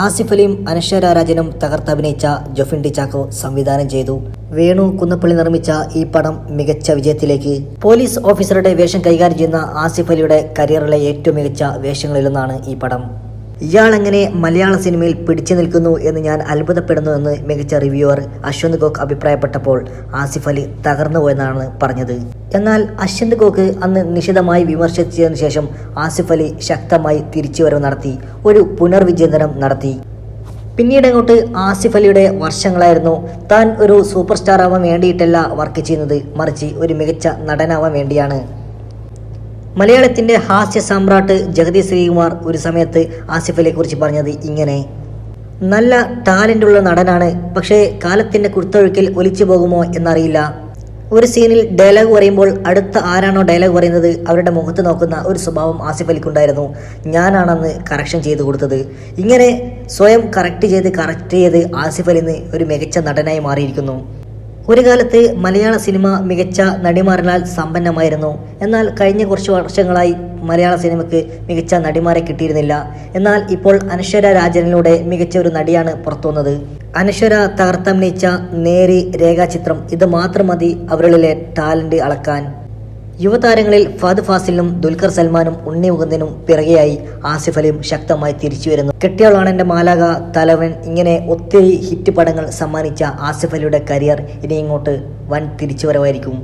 ആസിഫ് അലിയും അനശ്വര രാജനും തകർത്തഭിനയിച്ച ജൊഫിൻ ചാക്കോ സംവിധാനം ചെയ്തു. വേണു കുന്നപ്പള്ളി നിർമ്മിച്ച ഈ പടം മികച്ച വിജയത്തിലേക്ക് പോലീസ് ഓഫീസറുടെ വേഷം കൈകാര്യം ചെയ്യുന്ന ആസിഫ് അലിയുടെ കരിയറിലെ ഏറ്റവും മികച്ച വേഷങ്ങളിലൊന്നാണ് ഈ പടം. ഇയാൾ എങ്ങനെ മലയാള സിനിമയിൽ പിടിച്ചു നിൽക്കുന്നു എന്ന് ഞാൻ അത്ഭുതപ്പെടുന്നു എന്ന് മികച്ച റിവ്യൂവർ അശ്വന്ത് ഗോക്ക് അഭിപ്രായപ്പെട്ടപ്പോൾ ആസിഫ് അലി തകർന്നു പോയെന്നാണ് പറഞ്ഞത്. എന്നാൽ അശ്വന്ത് ഗോക്ക് അന്ന് നിശിതമായി വിമർശിച്ചതിനു ശേഷം ആസിഫ് അലി ശക്തമായി തിരിച്ചുവരവ് നടത്തി ഒരു പുനർവിചിന്തനം നടത്തി. പിന്നീട് അങ്ങോട്ട് ആസിഫ് അലിയുടെ വർഷങ്ങളായിരുന്നു താൻ ഒരു സൂപ്പർ സ്റ്റാർ ആവാൻ വേണ്ടിയിട്ടല്ല വർക്ക് ചെയ്യുന്നത് മറിച്ച് ഒരു മികച്ച നടനാവാൻ വേണ്ടിയാണ്. മലയാളത്തിന്റെ ഹാസ്യ സാമ്രാട്ട് ജഗതി ശ്രീകുമാർ ഒരു സമയത്ത് ആസിഫ് അലിയെ കുറിച്ച് പറഞ്ഞത് ഇങ്ങനെ. നല്ല ടാലന്റ് ഉള്ള നടനാണ് പക്ഷേ കാലത്തിന്റെ കുത്തൊഴുക്കിൽ ഒലിച്ചു പോകുമോ എന്നറിയില്ല. ഒരു സീനിൽ ഡയലോഗ് പറയുമ്പോൾ അടുത്ത ആരാണോ ഡയലോഗ് പറയുന്നത് അവരുടെ മുഖത്ത് നോക്കുന്ന ഒരു സ്വഭാവം ആസിഫ് അലിക്കുണ്ടായിരുന്നു ഞാനാണെന്ന് കറക്ഷൻ ചെയ്ത് കൊടുത്തത്. ഇങ്ങനെ സ്വയം കറക്റ്റ് ചെയ്ത് കറക്റ്റ് ചെയ്ത് ആസിഫ് അലിന്ന് ഒരു മികച്ച നടനായി മാറിയിരിക്കുന്നു. ഒരു കാലത്ത് മലയാള സിനിമ മികച്ച നടിമാരിനാൽ സമ്പന്നമായിരുന്നു. എന്നാൽ കഴിഞ്ഞ കുറച്ച് വർഷങ്ങളായി മലയാള സിനിമയ്ക്ക് മികച്ച നടിമാരെ കിട്ടിയിരുന്നില്ല. എന്നാൽ ഇപ്പോൾ അനശ്വര രാജനിലൂടെ മികച്ച ഒരു നടിയാണ് പുറത്തുവന്നത് അനശ്വര തകർത്തഭിനയിച്ച നേരി രേഖാചിത്രം ഇത് മാത്രം മതി അവരിലെ ടാലന്റ് അളക്കാൻ. യുവതാരങ്ങളിൽ ഫഹദ് ഫാസിലിനും ദുൽഖർ സൽമാനും ഉണ്ണി മുകുന്ദനും പിറകെയായി ആസിഫ് അലിയും ശക്തമായി തിരിച്ചു വരുന്നു. കെട്ടിയവളാണെന്റെ മാലാക തലവൻ ഇങ്ങനെ ഒത്തിരി ഹിറ്റ് പടങ്ങൾ സമ്മാനിച്ച ആസിഫ് അലിയുടെ കരിയർ ഇനി ഇങ്ങോട്ട് വൻ തിരിച്ചുവരവായിരിക്കും.